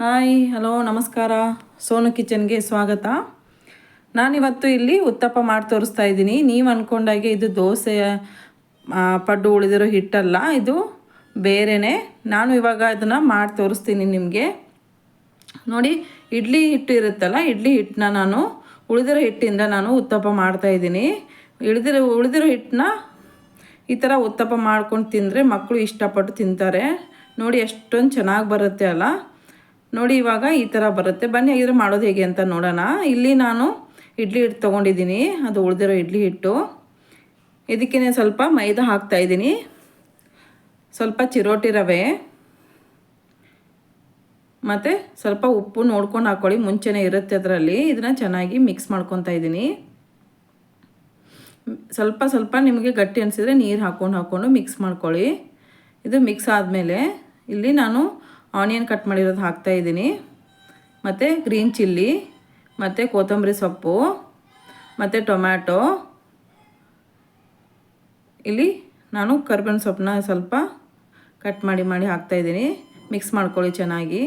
Hi, hello, ನಮಸ್ಕಾರ. ಸೋನು ಕಿಚನ್ಗೆ ಸ್ವಾಗತ. ನಾನಿವತ್ತು ಇಲ್ಲಿ ಉತ್ತಪ್ಪ ಮಾಡಿ ತೋರಿಸ್ತಾ ಇದ್ದೀನಿ. ನೀವು ಅಂದ್ಕೊಂಡಾಗೆ ಇದು ದೋಸೆ ಪಡ್ಡು ಉಳಿದಿರೋ ಹಿಟ್ಟಲ್ಲ, ಇದು ಬೇರೆನೇ. ನಾನು ಇವಾಗ ಅದನ್ನು ಮಾಡಿ ತೋರಿಸ್ತೀನಿ ನಿಮಗೆ. ನೋಡಿ, ಇಡ್ಲಿ ಹಿಟ್ಟು ಇರುತ್ತಲ್ಲ, ಇಡ್ಲಿ ಹಿಟ್ಟನ್ನ ನಾನು, ಉಳಿದಿರೋ ಹಿಟ್ಟಿಂದ ನಾನು ಉತ್ತಪ್ಪ ಮಾಡ್ತಾ ಇದ್ದೀನಿ. ಉಳಿದಿರೋ ಉಳಿದಿರೋ ಹಿಟ್ಟನ್ನ ಈ ಥರ ಉತ್ತಪ್ಪ ಮಾಡ್ಕೊಂಡು ತಿಂದರೆ ಮಕ್ಕಳು ಇಷ್ಟಪಟ್ಟು ತಿಂತಾರೆ. ನೋಡಿ, ಎಷ್ಟೊಂದು ಚೆನ್ನಾಗಿ ಬರುತ್ತೆ ಅಲ್ಲ. ನೋಡಿ ಇವಾಗ ಈ ಥರ ಬರುತ್ತೆ. ಬನ್ನಿ ಹಾಗಿದ್ರೆ ಮಾಡೋದು ಹೇಗೆ ಅಂತ ನೋಡೋಣ. ಇಲ್ಲಿ ನಾನು ಇಡ್ಲಿ ಹಿಟ್ಟು ತೊಗೊಂಡಿದ್ದೀನಿ. ಅದು ಉಳಿದಿರೋ ಇಡ್ಲಿ ಹಿಟ್ಟು. ಇದಕ್ಕೇ ಸ್ವಲ್ಪ ಮೈದಾ ಹಾಕ್ತಾ ಇದ್ದೀನಿ. ಸ್ವಲ್ಪ ಚಿರೋಟಿ ರವೆ. ಮತ್ತು ಸ್ವಲ್ಪ ಉಪ್ಪು ನೋಡ್ಕೊಂಡು ಹಾಕ್ಕೊಳ್ಳಿ ಮುಂಚೆನೇ ಇರುತ್ತೆ ಅದರಲ್ಲಿ. ಇದನ್ನು ಚೆನ್ನಾಗಿ ಮಿಕ್ಸ್ ಮಾಡ್ಕೊತಾ ಇದ್ದೀನಿ. ಸ್ವಲ್ಪ ಸ್ವಲ್ಪ ನಿಮಗೆ ಗಟ್ಟಿ ಅನಿಸಿದರೆ ನೀರು ಹಾಕ್ಕೊಂಡು ಹಾಕ್ಕೊಂಡು ಮಿಕ್ಸ್ ಮಾಡ್ಕೊಳ್ಳಿ. ಇದು ಮಿಕ್ಸ್ ಆದಮೇಲೆ ಇಲ್ಲಿ ನಾನು ಆನಿಯನ್ ಕಟ್ ಮಾಡಿರೋದು ಹಾಕ್ತಾ ಇದ್ದೀನಿ. ಮತ್ತು ಗ್ರೀನ್ ಚಿಲ್ಲಿ, ಮತ್ತು ಕೊತ್ತಂಬರಿ ಸೊಪ್ಪು, ಮತ್ತು ಟೊಮ್ಯಾಟೊ. ಇಲ್ಲಿ ನಾನು ಕರ್ಬೇವಿನ ಸೊಪ್ಪನ್ನ ಸ್ವಲ್ಪ ಕಟ್ ಮಾಡಿ ಮಾಡಿ ಹಾಕ್ತಾಯಿದ್ದೀನಿ ಮಿಕ್ಸ್ ಮಾಡ್ಕೊಳ್ಳಿ ಚೆನ್ನಾಗಿ.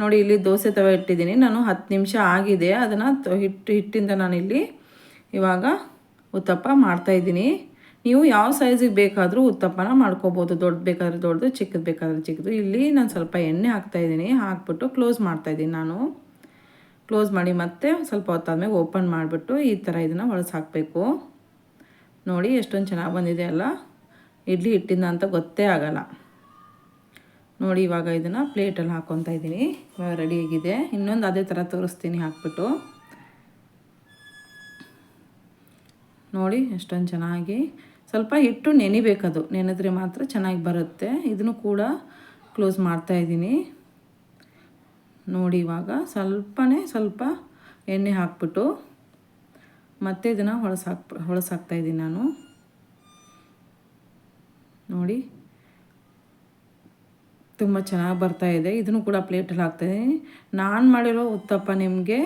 ನೋಡಿ, ಇಲ್ಲಿ ದೋಸೆ ತವ ಇಟ್ಟಿದ್ದೀನಿ. ನಾನು ಹತ್ತು ನಿಮಿಷ ಆಗಿದೆ. ಅದನ್ನು ಹಿಟ್ಟು ಹಿಟ್ಟಿಂದ ನಾನಿಲ್ಲಿ ಇವಾಗ ಉತ್ತಪ್ಪ ಮಾಡ್ತಾಯಿದ್ದೀನಿ ನೀವು ಯಾವ ಸೈಜಿಗೆ ಬೇಕಾದರೂ ಉತ್ತಪ್ಪನ ಮಾಡ್ಕೋಬೋದು. ದೊಡ್ಡ ಬೇಕಾದ್ರೆ ದೊಡ್ಡದು ಚಿಕ್ಕದು ಬೇಕಾದ್ರೆ ಚಿಕ್ಕದು. ಇಲ್ಲಿ ನಾನು ಸ್ವಲ್ಪ ಎಣ್ಣೆ ಹಾಕ್ತಾಯಿದ್ದೀನಿ ಹಾಕ್ಬಿಟ್ಟು ಕ್ಲೋಸ್ ಮಾಡ್ತಾಯಿದ್ದೀನಿ ನಾನು. ಕ್ಲೋಸ್ ಮಾಡಿ ಮತ್ತೆ ಸ್ವಲ್ಪ ಹೊತ್ತಾದ್ಮೇಲೆ ಓಪನ್ ಮಾಡಿಬಿಟ್ಟು ಈ ಥರ ಇದನ್ನು ಒಳಸ್ ಹಾಕಬೇಕು ನೋಡಿ ಎಷ್ಟೊಂದು ಚೆನ್ನಾಗಿ ಬಂದಿದೆ ಅಲ್ಲ? ಇಡ್ಲಿ ಹಿಟ್ಟಿಂದ ಅಂತ ಗೊತ್ತೇ ಆಗಲ್ಲ. ನೋಡಿ ಇವಾಗ ಇದನ್ನು ಪ್ಲೇಟಲ್ಲಿ ಹಾಕ್ಕೊತಾ ಇದ್ದೀನಿ. ಇವಾಗ ರೆಡಿಯಾಗಿದೆ ಇನ್ನೊಂದು ಅದೇ ಥರ ತೋರಿಸ್ತೀನಿ ಹಾಕ್ಬಿಟ್ಟು. ನೋಡಿ ಎಷ್ಟೊಂದು ಚೆನ್ನಾಗಿ ಸ್ವಲ್ಪ ಹಿಟ್ಟು ನೆನಿಬೇಕದು. ನೆನೆದ್ರೆ ಮಾತ್ರ ಚೆನ್ನಾಗಿ ಬರುತ್ತೆ. ಇದನ್ನು ಕೂಡ ಕ್ಲೋಸ್ ಮಾಡ್ತಾ ಇದ್ದೀನಿ. ನೋಡಿ ಇವಾಗ ಸ್ವಲ್ಪನೇ ಸ್ವಲ್ಪ ಎಣ್ಣೆ ಹಾಕ್ಬಿಟ್ಟು ಮತ್ತೆ ಇದನ್ನು ಹೊಳಸಾಕ್ ಹೊಳಸಾಕ್ತಾ ಇದ್ದೀನಿ ನಾನು. ನೋಡಿ. ತುಂಬ ಚೆನ್ನಾಗಿ ಬರ್ತಾ ಇದೆ. ಇದನ್ನು ಕೂಡ ಪ್ಲೇಟಲ್ಲಿ ಹಾಕ್ತಾಯಿದ್ದೀನಿ ನಾನು ಮಾಡಿರೋ ಉತ್ತಪ್ಪ ನಿಮಗೆ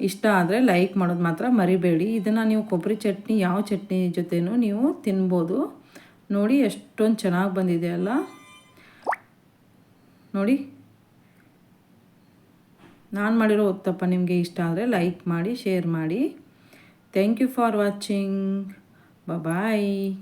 ಇಷ್ಟ ಆದರೆ ಲೈಕ್ ಮಾಡೋದು ಮಾತ್ರ ಮರಿಬೇಡಿ. ಇದನ್ನು ನೀವು ಕೊಬ್ಬರಿ ಚಟ್ನಿ, ಯಾವ ಚಟ್ನಿ ಜೊತೆನೂ ನೀವು ತಿನ್ಬೋದು. ನೋಡಿ ಎಷ್ಟೊಂದು ಚೆನ್ನಾಗಿ ಬಂದಿದೆ ಅಲ್ಲ. ನೋಡಿ. ನಾನು ಮಾಡಿರೋ ಉತ್ತಪ್ಪ ನಿಮಗೆ ಇಷ್ಟ ಆದರೆ ಲೈಕ್ ಮಾಡಿ ಶೇರ್ ಮಾಡಿ. Thank you for watching bye